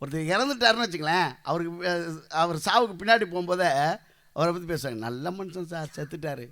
ஒருத்தர் இறந்துட்டாருன்னு வச்சுங்களேன் அவருக்கு அவர் சாவுக்கு பின்னாடி போகும்போதே அவரை பற்றி பேசுவாங்க. நல்ல மனுஷன் சார் செத்துட்டார்.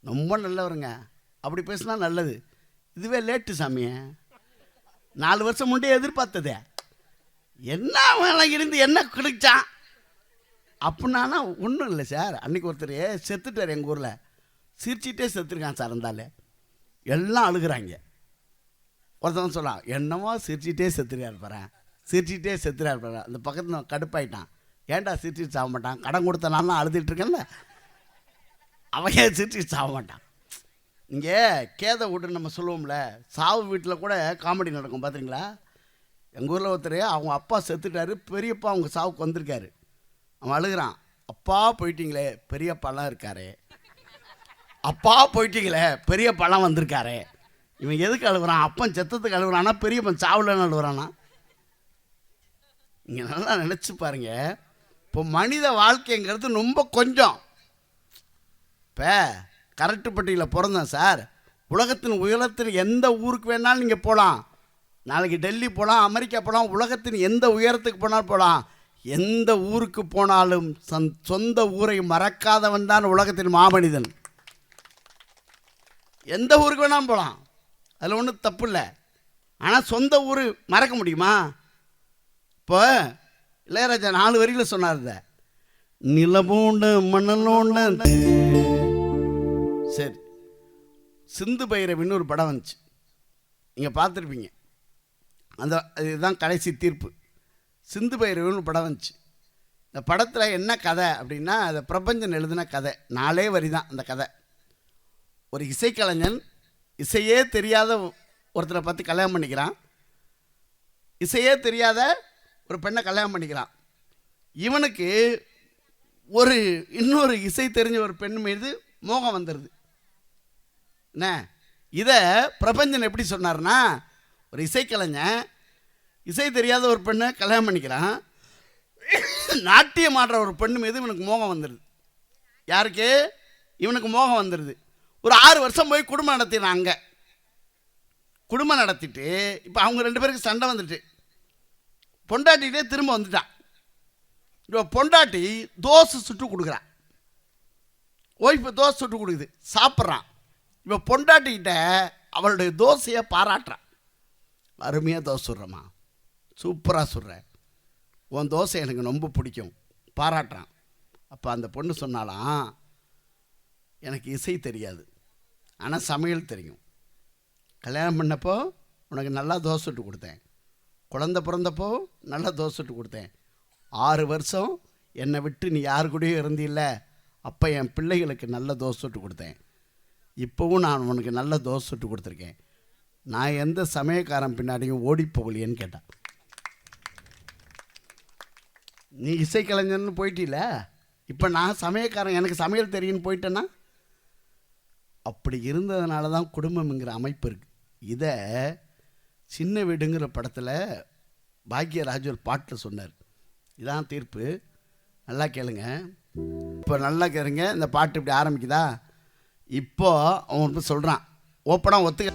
ரொம்ப நல்லவருங்க. அப்படி பேசினா நல்லது. இதுவே லேட்டு சாமியே. நாலு வருஷம் முன்னே எதிர்பார்த்ததே. என்ன வேலை இருந்து என்ன கிடைச்சான்? அப்படின்னா ஒன்றும் இல்லை சார். அன்னைக்கு ஒருத்தர் செத்துட்டார் எங்கள் ஊரில். சிரிச்சிட்டே செத்துருக்கான் சார் இருந்தாலே எல்லாம் அழுகுறாங்க. ஒருத்தவன் சொல்லலாம் என்னமோ சிரிச்சிட்டே செத்துருக்காரு பாரு சிரிச்சிட்டே செத்துறாரு பாரு. அந்த பக்கத்தில் கடுப்பாயிட்டான். ஏன்டா சிரிச்சிட்டு சாக மாட்டான்? கடன் கொடுத்த நான் அழுதுட்டு அவன் ஏன் சிரிச்சிட்டு சாக மாட்டான்? இங்கே கேத வீட்டுன்னு நம்ம சொல்லுவோம்ல. சாவு வீட்டில் கூட காமெடி நடக்கும் பார்த்தீங்களா எங்கள் ஊரில் ஒருத்தர் அவங்க அப்பா செத்துட்டாரு பெரியப்பா அவங்க சாவுக்கு வந்திருக்காரு. அவன் அழுகிறான். அப்பா போயிட்டீங்களே பெரியப்பாலாம் இருக்காரு. அப்பா போயிட்டீங்களே பெரியப்பாலாம் வந்திருக்காரு. இவன் எதுக்கு அழுகுறான்? அப்பன் செத்தத்துக்கு அழுகுறானா? பெரியப்பன் சாவுலன்னு அழுகுறானா? நீங்கள் நல்லா நினச்சி பாருங்க. இப்போ மனித வாழ்க்கைங்கிறது ரொம்ப கொஞ்சம். இப்போ கரெக்டுப்பட்டியில் பிறந்தேன் சார். உலகத்தின் உயரத்தில் எந்த ஊருக்கு வேணாலும் நீங்கள் போகலாம் நாளைக்கு டெல்லி போகலாம் அமெரிக்கா போகலாம் உலகத்தின் எந்த உயரத்துக்கு போனாலும் போகலாம் எந்த ஊருக்கு போனாலும் சந் சொந்த ஊரை மறக்காதவன் தான் உலகத்தின் மாமனிதன். எந்த ஊருக்கு வேணாலும் போகலாம் அதில் ஒன்றும் தப்பு இல்லை. ஆனால் சொந்த ஊர் மறக்க முடியுமா? இப்போ இளையராஜா நாலு வரியில் சொன்னார் இதை நிலபோண்ட மணலோண்ட. சரி. சிந்து பைரவின்னு ஒரு படம் வந்துச்சு. நீங்கள் பார்த்துருப்பீங்க. அந்த இதுதான் கடைசி தீர்ப்பு. சிந்து பைரவின்னு ஒரு படம் வந்துச்சு. இந்த படத்தில் என்ன கதை அப்படின்னா அதை பிரபஞ்சன் எழுதின கதை. நாலே வரி தான் அந்த கதை. ஒரு இசைக்கலைஞன் இசையே தெரியாத ஒருத்தரை பார்த்து கல்யாணம் பண்ணிக்கிறான். இசையே தெரியாத ஒரு பெண்ணை கல்யாணம் பண்ணிக்கிறான். இவனுக்கு ஒரு இன்னொரு இசை தெரிஞ்ச ஒரு பெண் மீது மோகம் வந்துடுது என்ன? இதை பிரபஞ்சன் எப்படி சொன்னார்னா ஒரு இசைக்கலைஞன் இசை தெரியாத ஒரு பெண்ணை கல்யாணம் பண்ணிக்கிறான். நாட்டியம் ஆடுற ஒரு பெண்ணு மீது இவனுக்கு மோகம் வந்துடுது யாருக்கு? இவனுக்கு மோகம் வந்துடுது ஒரு ஆறு வருஷம் போய் குடும்பம் நடத்தினான் அங்கே குடும்பம் நடத்திட்டு இப்போ அவங்க ரெண்டு பேருக்கு சண்டை வந்துட்டு. பொண்டாட்டிகிட்டே திரும்ப வந்துட்டான். இப்போ பொண்டாட்டி தோசை சுட்டு கொடுக்குறான். ஒய்ஃபு தோசை சுட்டு கொடுக்குது. சாப்பிட்றான். இப்போ பொண்டாட்டிக்கிட்ட அவளுடைய தோசையை பாராட்டுறான். அருமையாக தோசை சுடுறம்மா. சூப்பராக சுடுறேன் உன் தோசை எனக்கு ரொம்ப பிடிக்கும். பாராட்டுறான். அப்போ அந்த பொண்ணு சொன்னாலாம் எனக்கு இசை தெரியாது. ஆனால் சமையல் தெரியும். கல்யாணம் பண்ணப்போ உனக்கு நல்லா தோசை சுட்டு கொடுத்தேன். குழந்த பிறந்தப்போ நல்லா தோசை சுட்டு கொடுத்தேன். ஆறு வருஷம் என்னை விட்டு நீ யார் கூடயும் இருந்தில்ல. அப்போ என் பிள்ளைகளுக்கு நல்ல தோசை சுட்டு கொடுத்தேன். இப்போவும் நான் உனக்கு நல்ல தோசை சுட்டு கொடுத்துருக்கேன். நான் எந்த சமயக்காரன் பின்னாடியும் ஓடி போகலையேன்னு கேட்டான். நீ இசைக்கலைஞர்னு போயிட்டில? இப்போ நான் சமயக்காரன் எனக்கு சமையல் தெரியும்னு போயிட்டேன்னா? அப்படி இருந்ததுனால தான் குடும்பம்ங்கிற அமைப்பு இருக்குது இதை சின்ன வீடுங்கிற படத்தில் பாக்யராஜ் ஒரு பாட்டில் சொன்னார். இதான் தீர்ப்பு. நல்லா கேளுங்க. இப்போ நல்லா கேளுங்க. இந்த பாட்டு இப்படி ஆரம்பிக்குதா? இப்போ அவன் சொல்கிறான் ஓப்பனாக ஒத்துக்க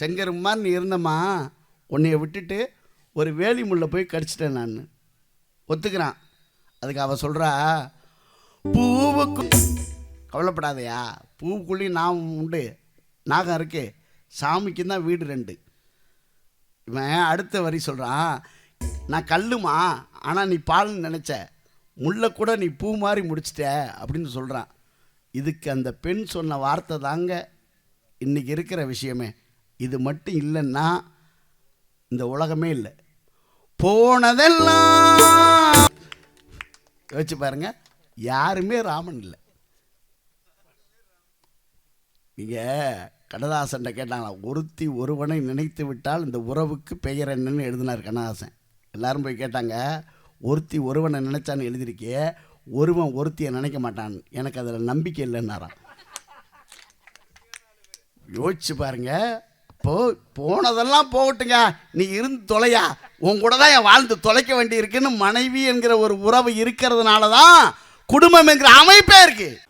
செங்கருமா நீ இருந்தம்மா. உன்னைய விட்டுட்டு ஒரு வேலி முள்ள போய் கடிச்சிட்டேன் நான். ஒத்துக்கிறான். அதுக்கு அவள் சொல்கிறா பூவுக்கு கவலைப்படாதயா. பூவுக்குள்ளேயும் நான் உண்டு. நாகம் இருக்கே. சாமிக்கு தான் வீடு ரெண்டு. இவன் அடுத்த வரி சொல்கிறான் நான் கல்லுமா? ஆனால் நீ பால்னு நினச்ச. முல்லை கூட நீ பூ மாதிரி முடிச்சிட்ட அப்படின்னு சொல்கிறான் இதுக்கு அந்த பெண் சொன்ன வார்த்தை தாங்க இன்றைக்கி இருக்கிற விஷயமே. இது மட்டும் இல்லைன்னா இந்த உலகமே இல்லை. போனதெல்லாம் யோசிச்சு பாருங்க. யாருமே ராமன் இல்லை. நீங்கள் கண்ணதாசன்ட்ட கேட்டாங்களா ஒருத்தி ஒருவனை நினைத்து விட்டால் இந்த உறவுக்கு பெயர் என்னன்னு எழுதினார் கண்ணதாசன். எல்லாரும் போய் கேட்டாங்க ஒருத்தி ஒருவனை நினைச்சான்னு எழுதியிருக்கே ஒருவன் ஒருத்தியை நினைக்க மாட்டான் எனக்கு அதில் நம்பிக்கை இல்லைன்னாரான் யோசிச்சு பாருங்க இப்போ போனதெல்லாம் போகட்டுங்க நீ இருந்து தொலையா உன் கூட தான் என் வாழ்ந்து தொலைக்க வேண்டி இருக்குன்னு மனைவி என்கிற ஒரு உறவு இருக்கிறதுனால தான் குடும்பம் என்கிற அமைப்பே இருக்குது